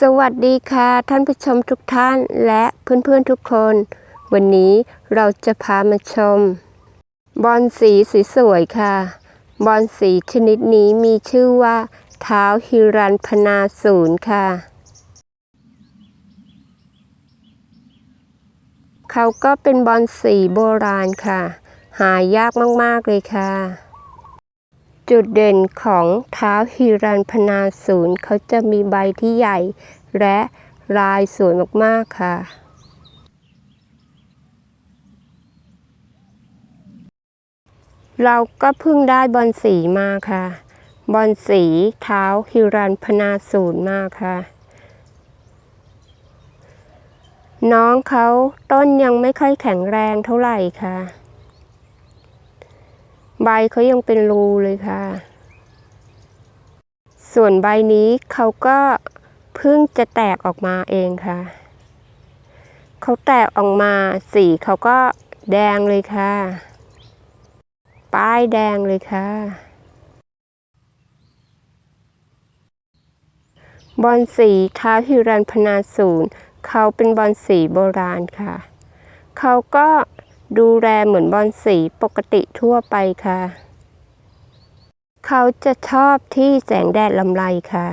สวัสดีค่ะท่านผู้ชมทุกท่านและเพื่อนๆทุกคน วันนี้เราจะพามาชม บอลสีสสวยๆค่ะ บอลสีชนิดนี้มีชื่อว่า เท้าฮิรันพนาศูนย์ค่ะ เขาก็เป็นบอลสีโบราณค่ะ หายากมากๆเลยค่ะ จุดเด่นของเท้าฮิรันพนาศูนย์เขาจะมีใบที่ใหญ่ และลายสวยมาก ๆ ค่ะ เราก็เพิ่งได้บอลสีมาค่ะ บอลสีเท้าฮิรันพนาศูนย์มาค่ะ น้องเขาต้นยังไม่ค่อยแข็งแรงเท่าไหร่ค่ะ ใบเขายังเป็นรูเลยค่ะ ส่วนใบนี้เขาก็เพิ่งจะแตกออกมาเองค่ะ เขาแตกออกมาสีเขาก็แดงเลยค่ะ ป้ายแดงเลยค่ะ บอลสีท้าฮิรันพนาศูนย์เขาเป็นบอลสีโบราณค่ะ เขาก็ ดูแลเหมือนบอลสีปกติทั่วไปค่ะ เขาจะชอบที่แสงแดดลำไรค่ะ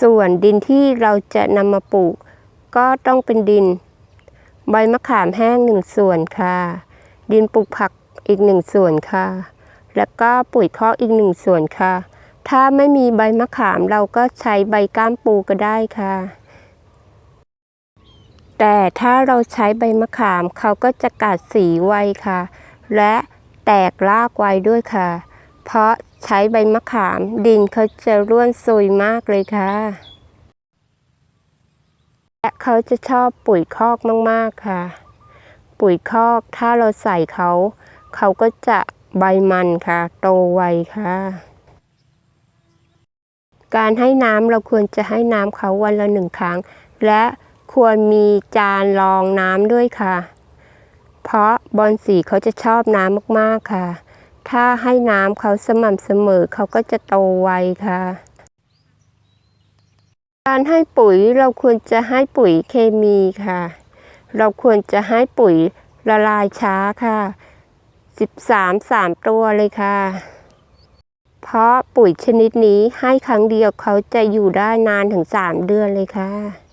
ส่วนดินที่เราจะนำมาปลูก ก็ต้องเป็นดิน ใบมะขามแห้งหนึ่งส่วนค่ะ ดินปลูกผักอีกหนึ่งส่วนค่ะ แล้วก็ปุ๋ยคอกอีกหนึ่งส่วนค่ะ ถ้าไม่มีใบมะขามเราก็ใช้ใบก้ามปูก็ได้ค่ะ แต่ถ้าเราใช้ใบมะขามเขาก็จะกัดสีไวค่ะ และแตกรากไวด้วยค่ะ เพราะใช้ใบมะขามดินเขาจะร่วนซุยมากเลยค่ะ และเขาจะชอบปุ๋ยคอกมากๆค่ะ ปุ๋ยคอกถ้าเราใส่เขา เขาก็จะใบมันค่ะ โตไวค่ะ การให้น้ำเราควรจะให้น้ำเขาวันละหนึ่งครั้ง และ ควรมีจานรองน้ำด้วยค่ะ เพราะบอลสีเขาจะชอบน้ำมากๆค่ะ ถ้าให้น้ำเขาสม่ำเสมอเขาก็จะโตไวค่ะ การให้ปุ๋ยเราควรจะให้ปุ๋ยเคมีค่ะ เราควรจะให้ปุ๋ยละลายช้าค่ะ 13 3 ตัวเลยค่ะ เพราะปุ๋ยชนิดนี้ให้ครั้งเดียวเขาจะอยู่ได้นานถึง 3 เดือนเลยค่ะ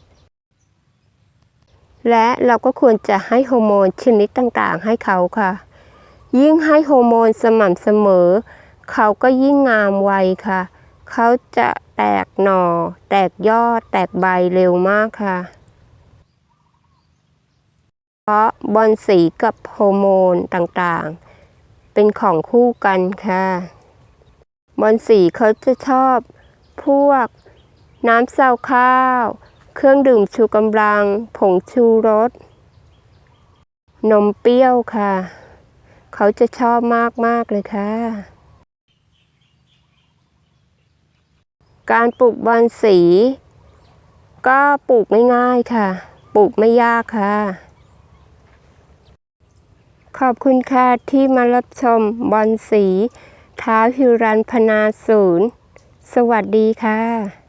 และเราก็ควรจะให้ฮอร์โมนชนิดต่างๆ ให้เขาค่ะ ยิ่งให้ฮอร์โมนสม่ำเสมอ เขาก็ยิ่งงามไวค่ะ เขาจะแตกหน่อ แตกยอด แตกใบเร็วมากค่ะ เพราะบอลสีกับฮอร์โมนต่างๆ เป็นของคู่กันค่ะ บอลสีเขาจะชอบพวกน้ำเซาข้าว เครื่องดื่มชูกำลัง ผงชูรส นมเปรี้ยวค่ะ เขาจะชอบมากๆเลยค่ะ การปลูกบอลสี ก็ปลูกง่ายๆค่ะ ปลูกไม่ยากค่ะ ขอบคุณค่ะที่มารับชมบอลสีท้าวฮิรันพนาศูนย์ สวัสดีค่ะ